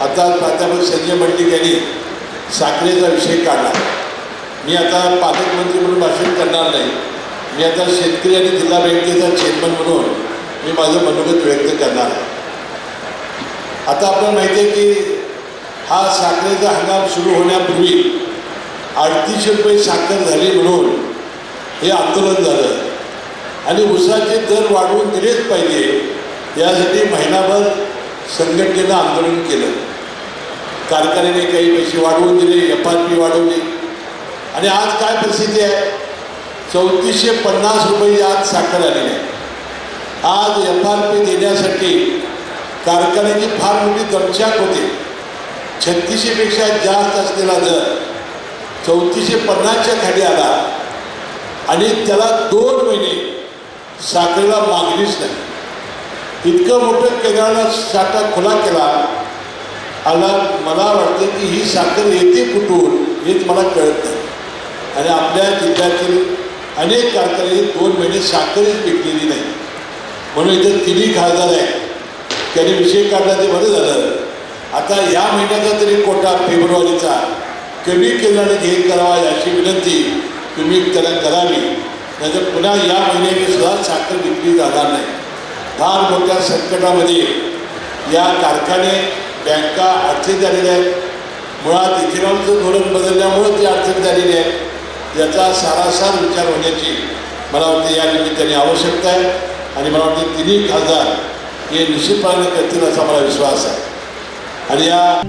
आता प्राध्यापक संजय मंडिक यांनी साखरेचा विषय काढला. मी आता पालकमंत्री म्हणून भाषण करणार नाही. मी आता शेतकरी आणि जिल्हा बँकेचा चेअरमन म्हणून मी माझं मनोगत व्यक्त करणार आहे. आता आपण माहिती आहे की हा साखरेचा हंगाम सुरू होण्यापूर्वी अडतीसशे रुपये साखर झाली म्हणून हे आंदोलन झालं. आणि उसाचे दर वाढवून दिलेच पाहिजे. यासाठी महिनाभर संघटनेनं आंदोलन केलं. कारखान्याने काही पैसे वाढवून दिले एफ आर पी वाढवली. आणि आज काय परिस्थिती आहे? चौतीसशे पन्नास रुपये आज साखर आलेली आहे. आज एफ आर पी देण्यासाठी कारखान्याची फार मोठी दमशाक होते. छत्तीसशेपेक्षा जास्त असलेला दर चौतीसशे पन्नासच्या खाली आला. आणि त्याला दोन महिने साखरेला मागणीच नाही. इतकं मोठं केंद्राला साठा खुला केला आला मला वाटतं की ही साखर येते कुठून हेच मला कळत नाही. आणि आपल्या जिल्ह्यातील अनेक कारखाने दोन महिने साखरच विकलेली नाही. म्हणून इथे तिन्ही खासदार आहेत. त्यांनी विषय काढला ते बरं झालं. आता या महिन्याचा तरी कोटा फेब्रुवारीचा. कमी केंद्राने घेत करावा याची विनंती तुम्ही त्याला करावी नाहीतर पुन्हा या महिन्याने सुद्धा साखर विकली जाणार नाही. फार मोठ्या संकटामध्ये या कारखाने बँका अडचणीत झालेल्या आहेत. मुळात इथेनॉलचं धोरण बदलल्यामुळं ती अडचणीत झालेली आहे. याचा सारासार विचार होण्याची मला वाटते या निमित्ताने आवश्यकता आहे. आणि मला वाटते तिन्ही खासदार हे निश्चितपणे करतील असा मला विश्वास आहे. आणि या